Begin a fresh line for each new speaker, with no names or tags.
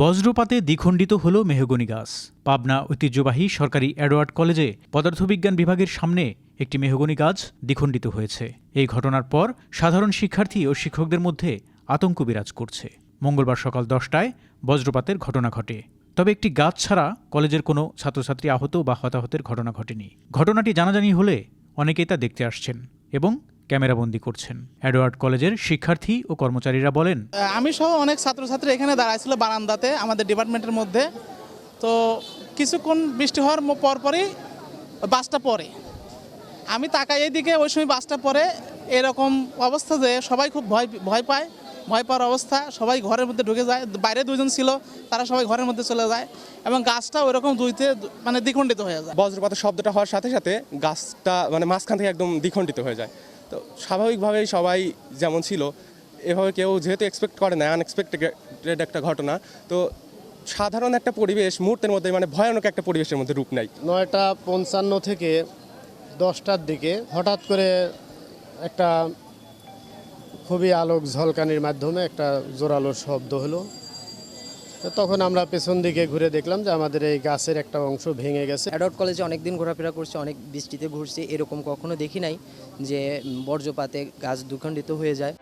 বজ্রপাতে দ্বিখণ্ডিত হল মেহগনি গাছ। পাবনা ঐতিহ্যবাহী সরকারি অ্যাডওয়ার্ড কলেজে পদার্থবিজ্ঞান বিভাগের সামনে একটি মেহগনি গাছ দ্বিখণ্ডিত হয়েছে। এই ঘটনার পর সাধারণ শিক্ষার্থী ও শিক্ষকদের মধ্যে আতঙ্ক বিরাজ করছে। মঙ্গলবার সকাল দশটায় বজ্রপাতের ঘটনা ঘটে। তবে একটি গাছ ছাড়া কলেজের কোনো ছাত্রছাত্রী আহত বা হতাহতের ঘটনা ঘটেনি। ঘটনাটি জানাজানি হলে অনেকেই তা দেখতে আসছেন এবং ক্যামেরাবন্দি করছেন। অ্যাডওয়ার্ড কলেজের শিক্ষার্থী ও কর্মচারীরা বলেন
আমি সহ অনেক ছাত্রছাত্রী এখানে দাঁড়াইছিল বারান্দাতে আমাদের ডিপার্টমেন্টের মধ্যে। তো কিছুক্ষণ বৃষ্টি হওয়ার পরপরই বাসটা পড়ে। আমি তাকাই এইদিকে ওই সময় বাসটা পড়ে। এরকম অবস্থা যে সবাই খুব ভয় ভয় পায়। ভয় পাওয়ার অবস্থা সবাই ঘরের মধ্যে ঢুকে যায়। বাইরে দুজন ছিল তারা সবাই ঘরের মধ্যে চলে যায় এবং গাছটা ওইরকম দুইতে মানে দ্বিখণ্ডিত হয়ে যায়।
বজ্রপাতের শব্দটা হওয়ার সাথে সাথে গাছটা মানে মাঝখান থেকে একদম দ্বিখণ্ডিত হয়ে যায়। তো স্বাভাবিকভাবেই সবাই যেমন ছিল, এভাবে কেউ যেহেতু এক্সপেক্ট করে না আনএক্সপেক্টেড একটা ঘটনা, তো সাধারণ একটা পরিবেশ মুহূর্তের মধ্যে মানে ভয়ানক একটা পরিবেশের মধ্যে রূপ নেয়।
নয়টা পঞ্চান্ন থেকে দশটার দিকে হঠাৎ করে একটা খুবই আলোক ঝলকানির মাধ্যমে একটা জোরালো শব্দ হলো। তখন আমরা পেছন দিকে ঘুরে দেখলাম যে আমাদের এই গাছের একটা অংশ ভেঙে গেছে।
অ্যাডাল্ট কলেজে অনেক দিন ঘোরাফেরা করছে, অনেক বৃষ্টিতে ঘুরছে, এরকম কখনো দেখি নাই যে বর্জ্যপাতে গাছ দুখণ্ডিত হয়ে যায়।